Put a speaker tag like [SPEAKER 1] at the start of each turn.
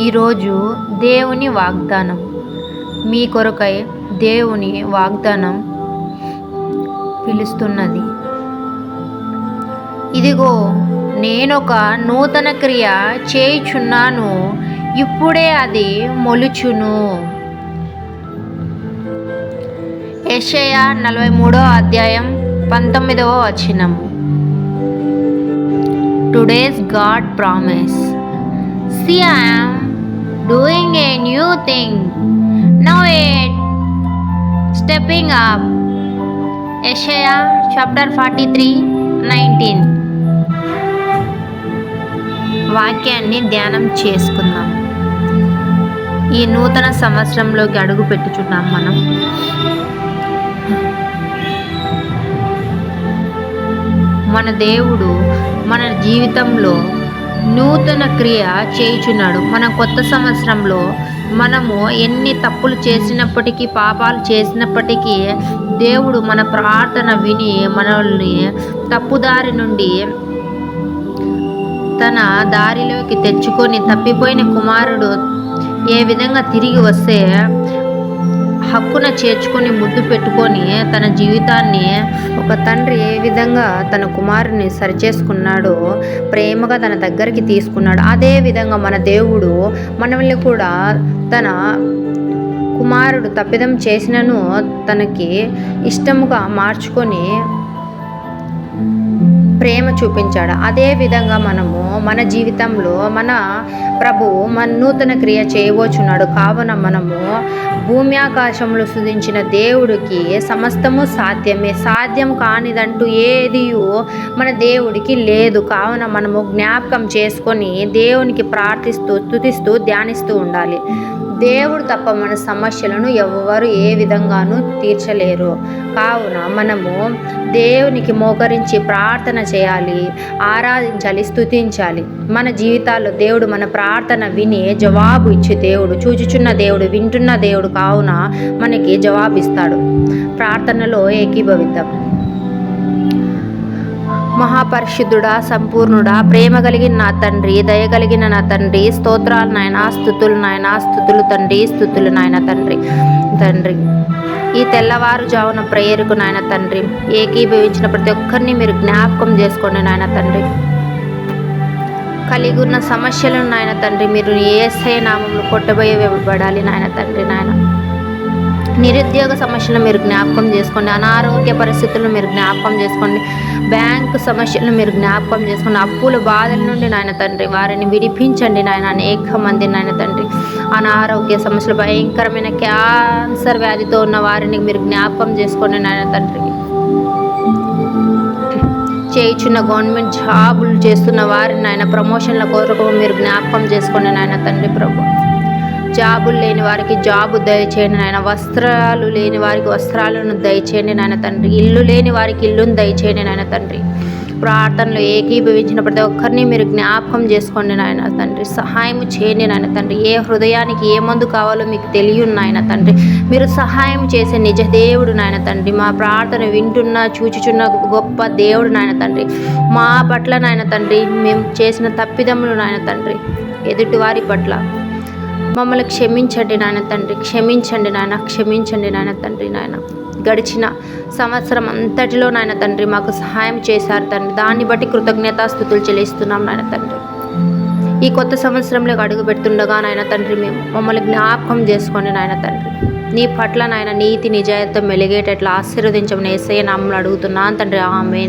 [SPEAKER 1] ఈరోజు దేవుని వాగ్దానం. మీ కొరకై దేవుని వాగ్దానం పిలుస్తున్నది. ఇదిగో నేనొక నూతన క్రియ చేయుచున్నాను. ఇప్పుడే అది మొలుచును. యెషయా నలభై మూడో అధ్యాయం పంతొమ్మిదవ వచనం. Today's God promise. See, I am doing a new thing. Now it stepping up. Isaiah chapter 43 19 వాక్యాన్ని ధ్యానం చేసుకుందాం ఈ నూతన సంవత్సరంలోకి అడుగు పెట్టుచున్నాం మనం మన దేవుడు మన జీవితంలో నూతన క్రియ చేయుచున్నాడు. మన కొత్త సంవత్సరంలో మనము ఎన్ని తప్పులు చేసినప్పటికీ పాపాలు చేసినప్పటికీ దేవుడు మన ప్రార్థన విని మనల్ని తప్పుదారి నుండి తన దారిలోకి తెచ్చుకొని తప్పిపోయిన కుమారుడు ఏ విధంగా తిరిగి వస్తే హక్కున చేర్చుకొని ముద్దు పెట్టుకొని తన జీవితాన్ని ఒక తండ్రి ఏ విధంగా తన కుమారుని సరిచేసుకున్నాడో ప్రేమగా తన దగ్గరికి తీసుకున్నాడు. అదే విధంగా మన దేవుడు మనల్ని కూడా తన కుమారుడు తప్పిదం చేసినను తనకి ఇష్టముగా మార్చుకొని ప్రేమ చూపించాడు. అదే విధంగా మనము మన జీవితంలో మన ప్రభువు మన నూతన క్రియ చేయవచ్చున్నాడు కావున మనము భూమి ఆకాశంలో సుధించిన దేవుడికి సమస్తము సాధ్యమే. సాధ్యం కానిదంటూ ఏది మన దేవుడికి లేదు. కావున మనము జ్ఞాపకం చేసుకొని దేవునికి ప్రార్థిస్తూ స్థుతిస్తూ ధ్యానిస్తూ ఉండాలి. దేవుడు తప్ప మన సమస్యలను ఎవరు ఏ విధంగానూ తీర్చలేరు. కావున మనము దేవునికి మోకరించి ప్రార్థన చేయాలి ఆరాధించాలి స్థుతించాలి మన జీవితాల్లో దేవుడు మన ప్రార్థన విని జవాబు ఇచ్చి దేవుడు చూచుచున్న దేవుడు వింటున్న దేవుడు కావున మనకి జవాబిస్తాడు. ప్రార్థనలో ఏకీభవిద్దాం. మహాపరిశుద్ధుడా సంపూర్ణుడా ప్రేమ కలిగిన నా తండ్రి దయ కలిగిన నా తండ్రి స్తోత్రాలు నాయన స్థుతులు నాయన స్థుతులు తండ్రి స్థుతులు నాయన తండ్రి. తండ్రి ఈ తెల్లవారుజామున ప్రేయర్కు నాయన తండ్రి ఏకీభవించిన ప్రతి ఒక్కరిని మీరు జ్ఞాపకం చేసుకోండి నాయన తండ్రి. కలిగి ఉన్న సమస్యలను నాయన తండ్రి మీరు ఏసే నామంలో ఇవ్వబడాలి నాయన తండ్రి నాయన. నిరుద్యోగ సమస్యలు మీరు జ్ఞాపకం చేసుకోండి. అనారోగ్య పరిస్థితులను మీరు జ్ఞాపకం చేసుకోండి. బ్యాంకు సమస్యలను మీరు జ్ఞాపకం చేసుకోండి. అప్పుల బాధల నుండి నాయన తండ్రి వారిని విడిపించండి నాయన. అనేక మంది నాయన తండ్రి అనారోగ్య సమస్యలు భయంకరమైన క్యాన్సర్ వ్యాధితో ఉన్న వారిని మీరు జ్ఞాపకం చేసుకోండి నాయన తండ్రి. చేయించిన గవర్నమెంట్ జాబులు చేస్తున్న వారిని ఆయన ప్రమోషన్ల కొరకు మీరు జ్ఞాపకం చేసుకోండి నాయన తండ్రి ప్రభు. జాబులు లేని వారికి జాబు దయచేయండి నాయన. వస్త్రాలు లేని వారికి వస్త్రాలను దయచేయండి నాయన తండ్రి. ఇల్లు లేని వారికి ఇల్లును దయచేయండి నాయన తండ్రి. ప్రార్థనలు ఏకీభవించిన ప్రతి ఒక్కరిని మీరు జ్ఞాపకం చేసుకోండి నాయన తండ్రి. సహాయం చేయండి నాయన తండ్రి. ఏ హృదయానికి ఏ మందు కావాలో మీకు తెలియను నాయన తండ్రి. మీరు సహాయం చేసే నిజ దేవుడు నాయన తండ్రి. మా ప్రార్థన వింటున్న చూచుచున్న గొప్ప దేవుడు నాయన తండ్రి. మా పట్ల నాయన తండ్రి మేము చేసిన తప్పిదమ్ములు నాయన తండ్రి. ఎదుటివారి పట్ల మమ్మల్ని క్షమించండి నాయన తండ్రి క్షమించండి నాయన క్షమించండి నాయన తండ్రి నాయన. గడిచిన సంవత్సరం అంతటిలో నాయన తండ్రి మాకు సహాయం చేశారు తండ్రి. దాన్ని బట్టి కృతజ్ఞతాస్థుతులు చెల్లిస్తున్నాం నాయన తండ్రి. ఈ కొత్త సంవత్సరంలో అడుగు పెడుతుండగా నాయన తండ్రి మేము మమ్మల్ని జ్ఞాపకం చేసుకోండి నాయన తండ్రి. నీ పట్ల నాయన నీతి నిజాయితీ మెలిగేటట్లు ఆశీర్వదించమని ఏసయ్య నామలు అడుగుతున్నాను తండ్రి. ఆమె